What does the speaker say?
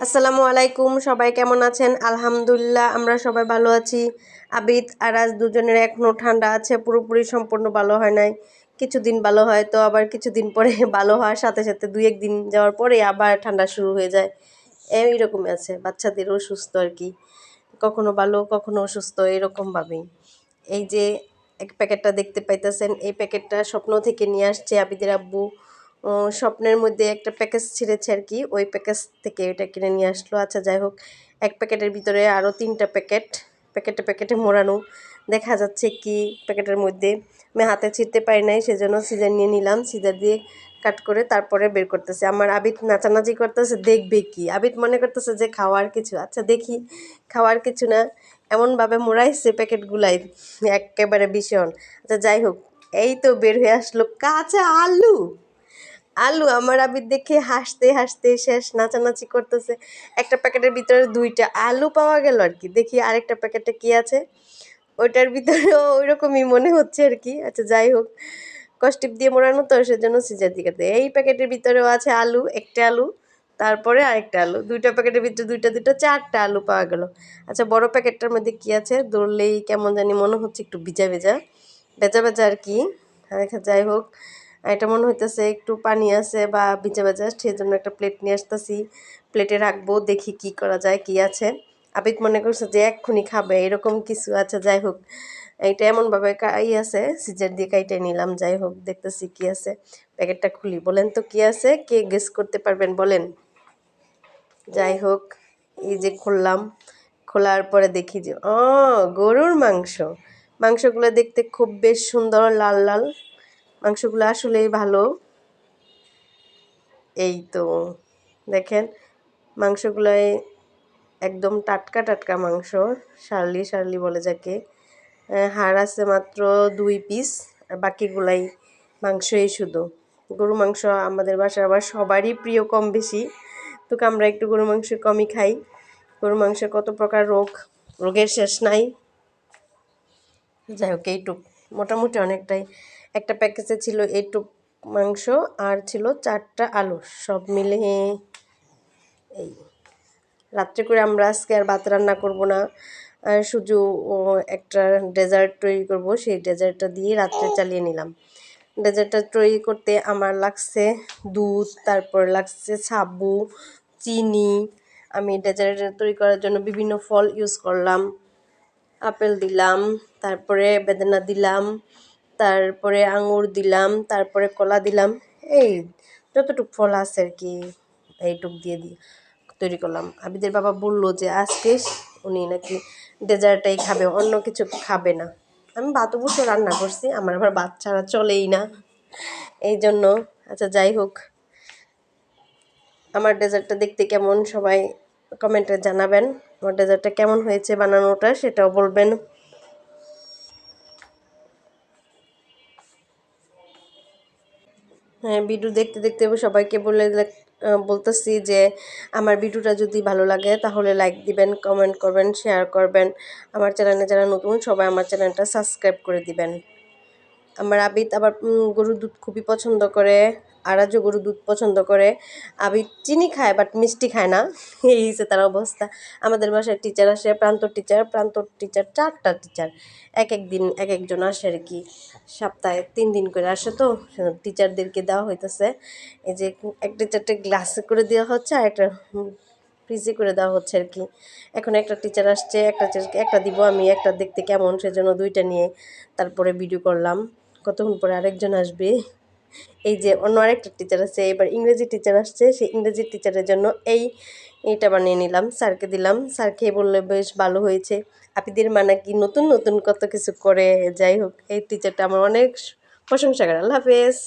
আসসালামু আলাইকুম, সবাই কেমন আছেন? আলহামদুলিল্লাহ, আমরা সবাই ভালো আছি। আবিদ আর আজ দুজনের এখনও ঠান্ডা আছে, পুরোপুরি সম্পূর্ণ ভালো হয় নাই। কিছুদিন ভালো হয়, তো আবার কিছুদিন পরে ভালো হওয়ার সাথে সাথে দুই একদিন যাওয়ার পরে আবার ঠান্ডা শুরু হয়ে যায়। এইরকমই আছে, বাচ্চাদেরও সুস্থ আর কি। কখনো ভালো, কখনো অসুস্থ এরকমভাবেই এই যে, এক প্যাকেটটা দেখতে পাইতেছেন, এই প্যাকেটটা স্বপ্ন থেকে নিয়ে আসছে আবিদের আব্বু। স্বপ্নের মধ্যে একটা প্যাকেজ ছিঁড়েছে আর কি। ওই প্যাকেজ থেকে এটা কিনে নিয়ে আসলো। আচ্ছা যাই হোক, এক প্যাকেটের ভিতরে আরও তিনটা প্যাকেট, প্যাকেটে প্যাকেটে মোড়ানো। দেখা যাচ্ছে কি প্যাকেটের মধ্যে। আমি হাতে ছিঁড়তে পারি নাই, সেজন্য সিজার নিয়ে নিলাম। সিজার দিয়ে কাট করে তারপরে বের করতেছে। আমার আবিদ নাচানাচি করতেছে, দেখবে কি? আবিদ মনে করতেছে যে খাওয়ার কিছু। আচ্ছা দেখি। খাওয়ার কিছু না। এমনভাবে মোড়াইছে প্যাকেটগুলাই। একেবারে ভীষণ। আচ্ছা যাই হোক, এই তো বের হয়ে আসলো কাঁচা আলু। আলু আমার আবির দেখে হাসতে হাসতে শেষ নাচানাচি করতেছে। একটা প্যাকেটের ভিতরে দুইটা আলু পাওয়া গেল আর কি। দেখি আরেকটা প্যাকেটে কি আছে। ওইটার ভিতরেও ওই রকমই মনে হচ্ছে আর কি। আচ্ছা যাই হোক। কষ্টিপ দিয়ে মোড়ানো তো সেজন্য সিজার দিকে এই প্যাকেটের ভিতরেও আছে আলু, একটা আলু, তারপরে আরেকটা আলু। দুইটা প্যাকেটের ভিতরে দুইটা দুইটা, চারটা আলু পাওয়া গেল। আচ্ছা বড় প্যাকেটটার মধ্যে কি আছে? দৌড়লেই কেমন জানি মনে হচ্ছে একটু ভিজা, ভেজা। ভেজা ভেজা আর কি। যাই হোক। এটা মনে হইতেছে একটু পানি আছে বা ভিজা ভেজা সেই জন্য একটা প্লেট নিয়ে আসতেছি। প্লেটে রাখব, দেখি কি করা যায়, কি আছে। আবেগ মনে করছে যে এক্ষুনি খাবে, এরকম কিছু আছে, যাই হোক। এইটা এমনভাবে কাই আছে, সিজার দিয়ে কাইটে নিলাম, যাই হোক, দেখতেছি কি আছে। প্যাকেটটা খুলি, বলেন তো কি আছে, কে গেস করতে পারবেন, বলেন। যাই হোক, এই যে খুললাম, খোলার পরে দেখি যে ও গরুর মাংস। মাংসগুলো দেখতে খুব বেশ সুন্দর, লাল লাল। মাংসগুলো আসলেই ভালো। এই তো, দেখেন, মাংসগুলোয় একদম টাটকা টাটকা মাংস, শার্লি শার্লি বলে যাকে। হাড় আছে মাত্র দুই পিস, আর বাকিগুলাই মাংসই শুধু। গরু মাংস আমাদের বাসায় আবার সবারই প্রিয় কম বেশি। তো আমরা একটু গরু মাংস কমই খাই। গরু মাংসে কত প্রকার রোগ, রোগের শেষ নাই। যাই হোক, এইটুক। মোটামুটি অনেকটাই। একটা প্যাকেজে ছিল এইটুক মাংস আর ছিল চারটা আলু, সব মিলে এই। রাত্রে করে আমরা আজকে আর ভাত রান্না করব না। শুধু একটা ডেজার্ট তৈরি করব, সেই ডেজার্টটা দিয়ে রাত্রে চালিয়ে নিলাম। ডেজার্টটা তৈরি করতে আমার লাগছে দুধ, তারপর লাগছে সাবু, চিনি। আমি ডেজার্ট তৈরি করার জন্য বিভিন্ন ফল ইউজ করলাম। আপেল দিলাম, তারপরে বেদানা দিলাম। তারপরে আঙুর দিলাম, তারপরে কলা দিলাম। এই যতটুকু ফল আছে আর কি, এইটুক দিয়ে দিয়ে তৈরি করলাম। আবিদের বাবা বলল যে, আজকে উনি নাকি ডেজার্টটাই খাবে, অন্য কিছু খাবে না। আমি ভাত অবশ্য রান্না করছি, আমার আবার বাচ্চারা চলেই না। এই জন্য আচ্ছা যাই হোক, আমার ডেজার্টটা দেখতে কেমন সবাই কমেন্টে জানাবেন। আমার ডেজার্টটা কেমন হয়েছে বানানোটা সেটাও বলবেন। ভিডিও দেখতে দেখতে সবাইকে বলে বলতেছি যে আমার ভিডিওটা যদি ভালো লাগে তাহলে লাইক দিবেন কমেন্ট করবেন শেয়ার করবেন। আমার চ্যানেলে যারা নতুন, সবাই আমার চ্যানেলটা সাবস্ক্রাইব করে দিবেন। আমার আবিদ আবার গরুর দুধ খুবই পছন্দ করে। আরাজও গরু দুধ পছন্দ করে। আবিদ চিনি খায় বাট মিষ্টি খায় না। এই হচ্ছে তার অবস্থা। আমাদের বাসায় টিচার আসে প্রান্তর টিচার প্রান্তর টিচার চারটা টিচার এক এক দিন, এক একজন আসে আর কি। সপ্তাহে তিন দিন করে আসে তো টিচারদেরকে দেওয়া হইতেছে। এই যে এক টিচারটা গ্লাসে করে দেওয়া হচ্ছে আর একটা ফ্রিজে করে দেওয়া হচ্ছে আর কি। এখন একটা টিচার আসছে, একটা একটা দিব আমি, একটা দেখতে কেমন, সেজন্য দুইটা নিয়ে তারপরে ভিডিও করলাম। কতক্ষণ পরে আরেকজন আসবে? এই যে অন্য আরেকটা টিচার আছে, এবার ইংরেজি টিচার আসছে, সেই ইংরেজি টিচারের জন্য এই এটা বানিয়ে নিলাম, স্যারকে দিলাম। স্যার খেয়ে বললে, বেশ, ভালো হয়েছে। আপিদের মানে কি নতুন নতুন কত কিছু করে? যাই হোক, এই টিচারটা আমার অনেক প্রশংসা করে। আল্লাহ হাফেজ।